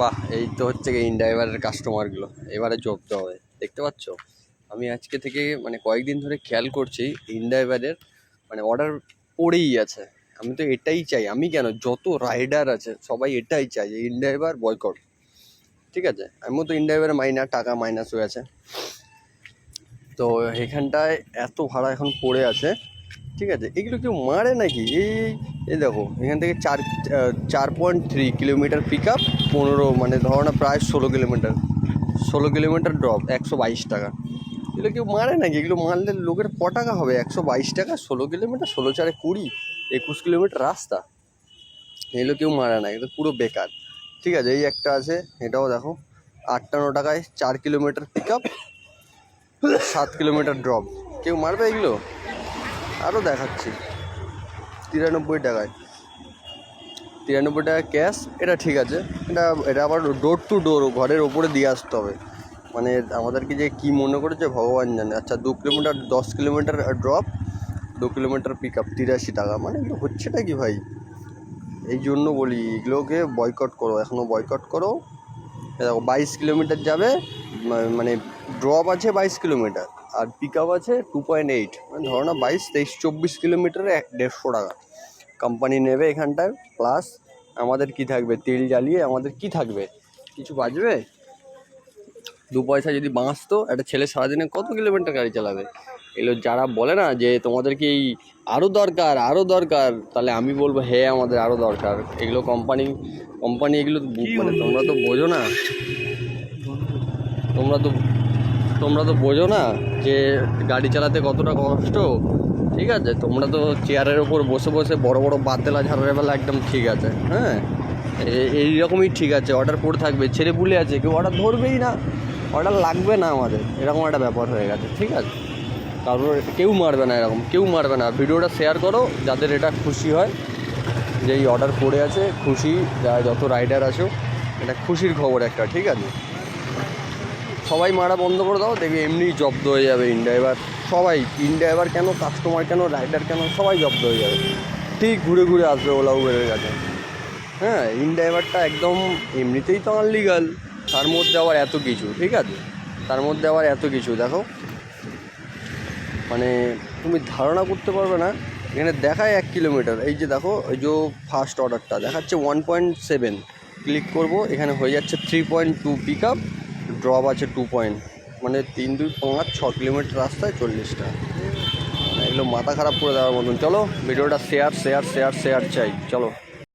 বাহ, এই তো হচ্ছে গিয়ে ইনড্রাইভারের কাস্টমারগুলো এবারে যোগতে হবে, দেখতে পাচ্ছ? আমি আজকে থেকে মানে কয়েকদিন ধরে খেয়াল করছি ইনড্রাইভারের মানে অর্ডার পড়েই আছে। আমি তো এটাই চাই। আমি কেন? যত রাইডার আছে, সবাই এটাই চাই যে ইনড্রাইভার বয়কট ঠিক আছে? আমিও তো ইনড্রাইভার মাইনা, টাকা মাইনাস হয়ে আছে। তো এখানটায় এত ভাড়া এখন পড়ে আছে। ঠিক আছে? এগুলো কেউ মারে নাকি? এই এই দেখো, এখান থেকে চার চার point three kilometre pick up পনেরো মানে ধরো না প্রায় ষোলো কিলোমিটার ষোলো কিলোমিটার ড্রপ একশো বাইশ টাকা। এগুলো কেউ মারে নাকি? এগুলো মারলে লোকের ক টাকা হবে? একশো বাইশ টাকা, ষোলো কিলোমিটার, ষোলো চারে কুড়ি, একুশ কিলোমিটার রাস্তা। এগুলো কেউ মারে না, এগুলো পুরো বেকার। ঠিক আছে, এই একটা আছে, এটাও দেখো, আটান্ন টাকায় চার কিলোমিটার পিক আপ সাত কিলোমিটার ড্রপ কেউ মারবে এগুলো? আরও দেখাচ্ছি। তিরানব্বই টাকায়। তিরানব্বই টাকা ক্যাশ, এটা ঠিক আছে। এটা এটা আবার ডোর টু ডোর ঘরের ওপরে দিয়ে আসতে হবে। মানে আমাদেরকে যে কি মনে করেছে ভগবান জানে। আচ্ছা দু কিলোমিটার, দশ কিলোমিটার ড্রপ দু কিলোমিটার পিক আপ তিরাশি টাকা। মানে এগুলো হচ্ছেটা কি ভাই? এই জন্য বলি, এগুলোকে বয়কট করো। এখনও বয়কট করো। দেখো, বাইশ কিলোমিটার যাবে মানে ড্রপ আছে বাইশ কিলোমিটার। আর পিক আপ আছে টু পয়েন্ট এইট মানে ধরো না বাইশ তেইশ চব্বিশ কিলোমিটারে এক দেড়শো টাকা। কোম্পানি নেবে এখানটায় প্লাস আমাদের কি থাকবে? তেল জ্বালিয়ে আমাদের কি থাকবে? কিছু বাঁচবে? দু পয়সা যদি বাঁচতো একটা ছেলে সারাদিনে কত কিলোমিটার গাড়ি চালাবে? এগুলো যারা বলে না যে তোমাদেরকে এই আরও দরকার আরও দরকার তাহলে আমি বলব হ্যাঁ আমাদের আরও দরকার। এগুলো কোম্পানি কোম্পানি এগুলো মানে তোমরা তো বোঝো না। তোমরা তো তোমরা তো বোঝো না যে গাড়ি চালাতে কতটা কষ্ট। ঠিক আছে? তোমরা তো চেয়ারের ওপর বসে বসে বড় বড় বাতেলা ঝাড়ার বেলা একদম ঠিক আছে হ্যাঁ? এই রকমই ঠিক আছে অর্ডার পড়ে থাকবে, ছেড়ে ভুলে আছে, কেউ অর্ডার ধরবেই না অর্ডার লাগবে না আমাদের, এরকম একটা ব্যাপার হয়ে গেছে, ঠিক আছে? কারোর কেউ মারবে না এরকম, কেউ মারবে না, ভিডিওটা শেয়ার করো, যাদের এটা খুশি হয় যে এই অর্ডার পড়ে আছে, খুশি, যা যত রাইডার আসো এটা খুশির খবর একটা, ঠিক আছে? সবাই মারা বন্ধ করে দাও, দেখবে এমনি জব্দ হয়ে যাবে ইনড্রাইভার সবাই ইনড্রাইভার কেন কাস্টমার কেন রাইডার কেন, সবাই জব্দ হয়ে যাবে। ঠিক ঘুরে ঘুরে আসবে ওলা উবেরের কাছে হ্যাঁ ইনড্রাইভারটা একদম এমনিতেই তো আনলিগাল তার মধ্যে আবার এত কিছু, ঠিক আছে? তার মধ্যে আবার এত কিছু, দেখো। মানে তুমি ধারণা করতে পারবে না। এখানে দেখায় এক কিলোমিটার এই যে দেখো, এই যে ফার্স্ট অর্ডারটা দেখাচ্ছে ওয়ান পয়েন্ট সেভেন ক্লিক করব, এখানে হয়ে যাচ্ছে three point two pick up drop আছে টু পয়েন্ট মানে তিন দুই পাঁচ ছ কিলোমিটার রাস্তায় চল্লিশটা। মানে এগুলো মাথা খারাপ করে দেওয়ার মতন। চলো ভিডিওটা শেয়ার শেয়ার শেয়ার শেয়ার চাই। চলো।